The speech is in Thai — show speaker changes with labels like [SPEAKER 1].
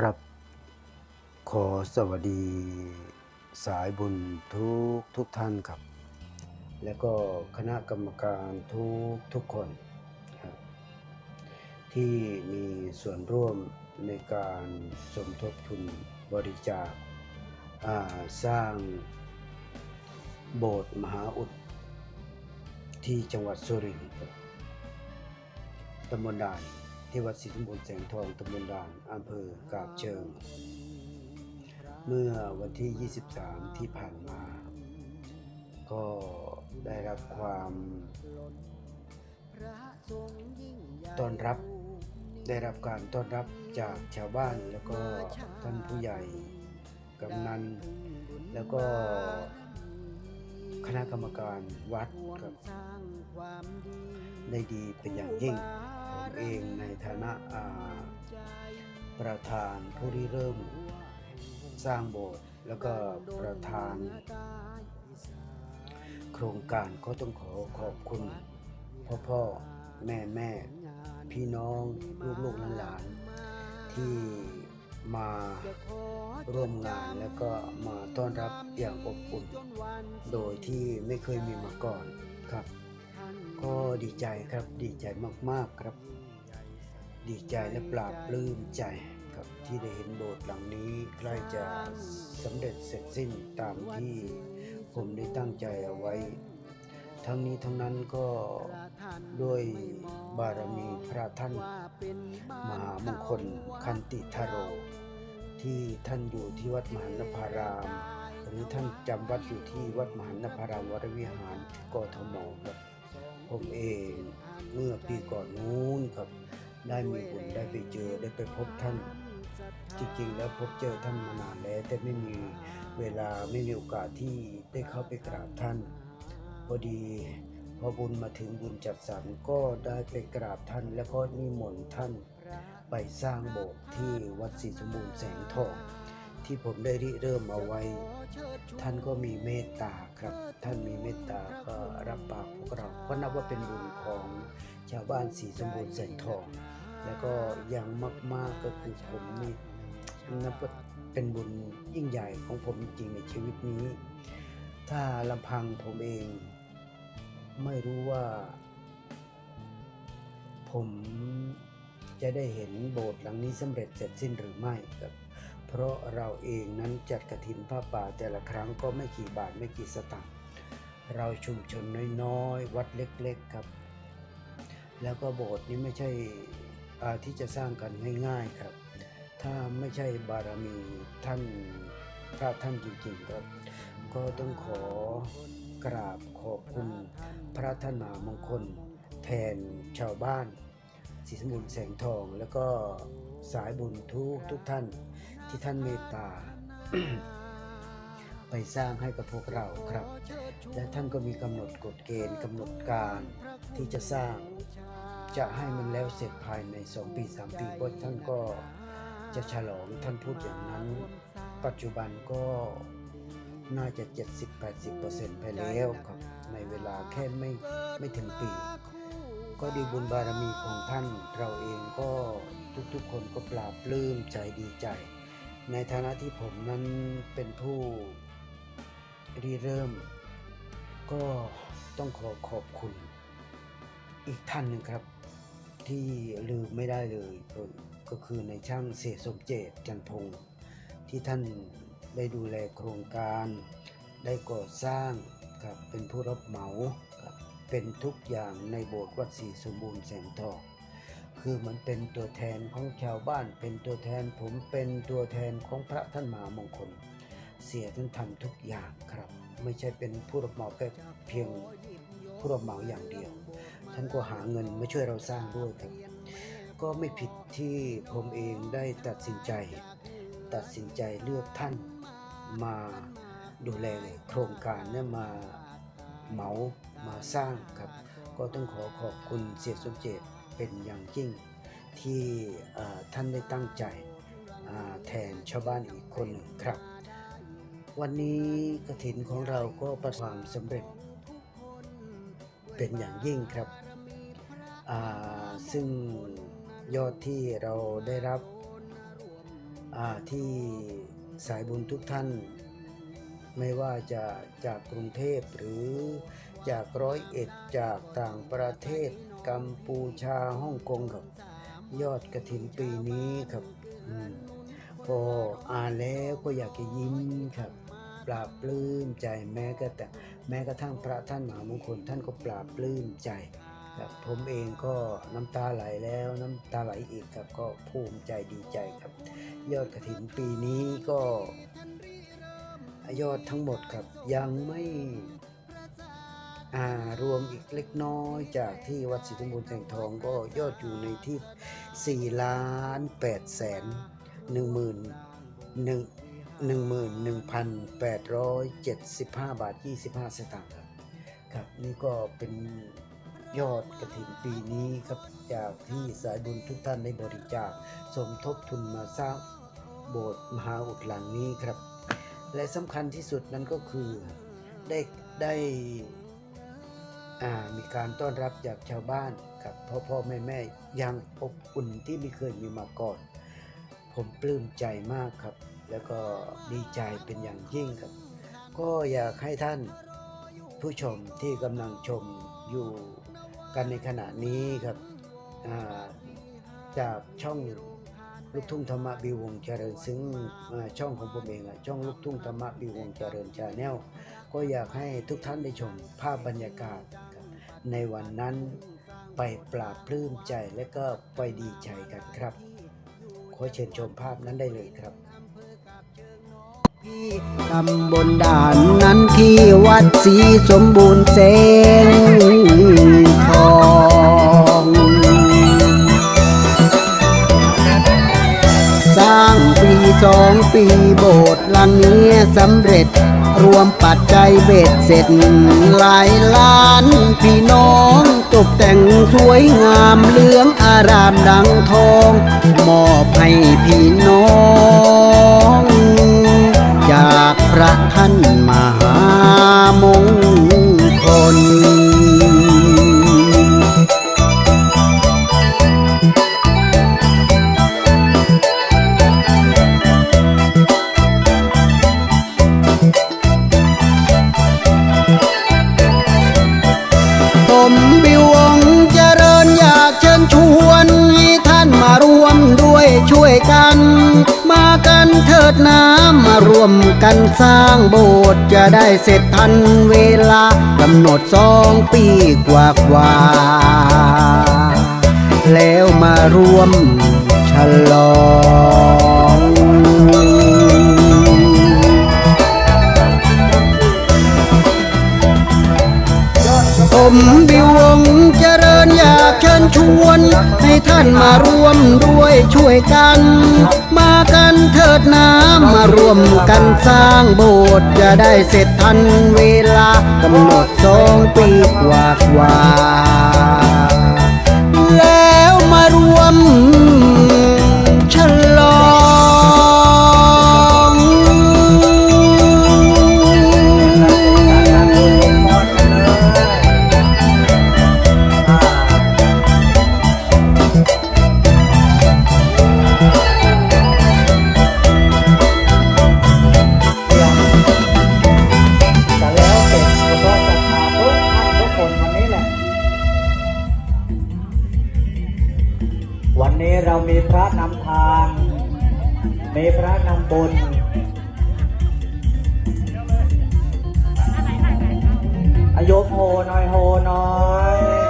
[SPEAKER 1] ครับ ขอสวัสดี สายบุญทุกทุกท่านครับ และก็คณะกรรมการทุกทุกคนครับที่มีส่วนร่วมในการสมทบทุนบริจาคาสร้างโบสถ์มหาอุด ที่จังหวัดสุรินทร์ตำบลด่าน ที่วัดศรีสมบูรณ์แสงทองตำบลด่านอำเภอกาบเชิง เมื่อวันที่ 23 ที่ผ่านมา ก็ได้รับความต้อนรับได้รับการต้อนรับจากชาวบ้านแล้วก็ท่านผู้ใหญ่กำนัน แล้วก็ คณะกรรมการวัดครับได้ดีเป็นอย่างยิ่ง ผมเองในฐานะาประธานผู้ริเริ่ม สร้างโบสถ์แล้วก็ประธาน โครงการก็ต้องขอขอบคุณ พ่อพ่อแม่แม่พี่น้องลูกลูกหลานๆที่ มาร่วมงานแล้วก็มาต้อนรับอย่างอบอุ่น โดยที่ไม่เคยมีมาก่อนครับ ก็ดีใจครับดีใจมากๆครับ ดีใจและปลาบปลื้มใจครับที่ได้เห็นโบสถ์หลังนี้ใกล้จะสำเร็จเสร็จสิ้นตามที่ผมได้ตั้งใจเอาไว้ ทั้งนี้ทั้งนั้นก็ด้วยบารมีพระท่านมหามงคลคันติทาโร ที่ท่านอยู่ที่วัดมหันภาราม หรือท่านจำวัดอยู่ที่วัดมหันนภารามวรวิหารกทมครับผมเองเมื่อปีก่อนนู้นครับ ได้มีบุญได้ไปเจอได้ไปพบท่าน จริงๆ แล้วพบเจอท่านมานานแล้วแต่ไม่มีเวลาไม่มีโอกาสที่ได้เข้าไปกราบท่าน พอดีพอบุญมาถึงบุญจัดสรรก็ได้ไปกราบท่านแล้วก็นิมนต์ท่านไปสร้างโบสถ์ที่วัดศรีสมบูรณ์แสงทองที่ผมได้ริเริ่มเอาไว้ ท่านก็มีเมตตาครับ ท่านมีเมตตาก็รับปากพวกเราก็นับว่าเป็นบุญของชาวบ้านศรีสมบูรณ์แสงทอง แล้วก็อย่างมาก ๆก็คือผมนี่นับว่าเป็นบุญยิ่งใหญ่ของผมจริงๆในชีวิตนี้ ถ้าลำพังผมเอง ไม่รู้ว่า ผมจะได้เห็นโบสถ์หลังนี้สำเร็จเสร็จสิ้นหรือไม่ครับ เพราะเราเองนั้นจัดกระถินผ้าป่าแต่ละครั้งก็ไม่กี่บาทไม่กี่สตางค์เราชุมชนน้อยๆ วัดเล็กๆครับ แล้วก็โบสถ์นี้ไม่ใช่ที่จะสร้างกันง่ายๆครับ ถ้าไม่ใช่บารมีท่านพระท่านจริงๆครับ ก็ต้องขอ กราบขอบคุณพระท่านมหามงคล แทนชาวบ้านศรีสมบูรณ์แสงทองแล้วก็สายบุญทุกทุกท่านที่ท่านเมตตา ไปสร้างให้กับพวกเราครับ และท่านก็มีกำหนดกฎเกณฑ์กำหนดการที่จะสร้าง จะให้มันแล้วเสร็จภายใน 2 ปี 3 ปีเพราะท่านก็จะฉลองท่านพูดอย่างนั้น ปัจจุบันก็ น่าจะ 70-80%ไปแล้วครับ ในเวลาแค่ไม่ไม่ถึงปี ก็ดีบุญบารมีของท่าน เราเองก็ทุกๆคนก็ปราบปลื้มใจดีใจ ในฐานะที่ผมนั้นเป็นผู้ริเริ่ม ก็ต้องขอขอบคุณ อีกท่านหนึ่งครับ ที่ลืมไม่ได้เลย ก็คือในช่างเสียสมเจตจันพงศ์ที่ท่าน ได้ดูแลโครงการ ได้ก่อสร้างครับเป็นผู้รับเหมาครับเป็นทุกอย่างในโบสถ์วัดศรีสมบูรณ์แสงทองคือมันเป็นตัวแทนของชาวบ้าน เป็นตัวแทนผมเป็นตัวแทนของพระท่านมหามงคล เสียท่านทำทุกอย่างครับ ไม่ใช่เป็นผู้รับเหมาแค่เพียงผู้รับเหมาอย่างเดียว ท่านก็หาเงินมาช่วยเราสร้างด้วยครับ ก็ไม่ผิดที่ผมเองได้ตัดสินใจ ตัดสินใจเลือกท่าน มาดูแลโครงการเนี่ยมาเหมามาสร้างครับ ก็ต้องขอขอบคุณเสียสมเจตเป็นอย่างยิ่งที่ท่านได้ตั้งใจแทนชาวบ้านอีกคนหนึ่งครับ วันนี้กระถินของเราก็ประสบความสำเร็จเป็นอย่างยิ่งครับ ซึ่งยอดที่เราได้รับที่ สายบุญทุกท่าน ไม่ว่าจะจากกรุงเทพหรือจากร้อยเอ็ดจากต่างประเทศกัมพูชาฮ่องกงครับ ยอดกระถินปีนี้ครับพออ่านแล้วก็อยากจะยิ้มครับปราบปลื้มใจแม้ก็แต่แม้กระทั่งพระท่านมหามงคลท่านก็ปราบปลื้มใจ ครับผมเองก็น้ำตาไหลแล้วน้ำตาไหลอีกครับก็ภูมิใจดีใจครับ ยอดกระถินปีนี้ก็ยอดทั้งหมดครับยังไม่อ่ารวมอีกเล็กน้อยจากที่วัดศรีสมบูรณ์แสงทองก็ยอดอยู่ในที่4ล้าน8แสน1หมื่น1 11,875 บาท 25 สตางค์ครับครับนี่ก็เป็น ยอดกระถิ่นปีนี้ครับจากที่สายบุญทุกท่านได้บริจาคสมทบทุนมาสร้างโบสถ์มหาอุดหลังนี้ครับ และสำคัญที่สุดนั้นก็คือได้ได้มีการต้อนรับจากชาวบ้านครับพ่อพ่อแม่แม่อย่างอบอุ่นที่ไม่เคยมีมาก่อน ผมปลื้มใจมากครับ แล้วก็ดีใจเป็นอย่างยิ่งครับ ก็อยากให้ท่านผู้ชมที่กำลังชมอยู่ กันในขณะนี้ครับจากช่องลูกทุ่งธรรมะบิววงเจริญซึ่งช่องของผมเองช่องลูกทุ่งธรรมะบิววงเจริญชาแนลก็อยากให้ทุกท่านได้ชมภาพบรรยากาศ ในวันนั้นไปปราบปลื้มใจและก็ไปดีใจกันครับ ขอเชิญชมภาพนั้นได้เลยครับ
[SPEAKER 2] ตำบลด่านนั้นที่วัดศรีสมบูรณ์เสงทอง สองปีโบสถ์หลังนี้สำเร็จ รวมปัจจัยเบ็ดเสร็จ หลายล้านพี่น้องตกแต่งสวยงามเหลืองอารามดังทอง มอบให้พี่น้อง จากพระท่านมหามง กันสร้างโบสถ์จะได้เสร็จทันเวลากำหนดสองปีกว่ากว่าๆแล้วมาร่วมฉลองผมบิวงเจริญอยากเชิญชวน ให้ท่านมาร่วมด้วยช่วยกัน มากันเถิดน้ำมารวม สร้างโบสถ์จะได้เสร็จทันเวลากำหนดสองปีกว่ากว่า
[SPEAKER 3] เรามีพระนำทาง มีพระนำบุญอายุโหหน่อยโหหน่อย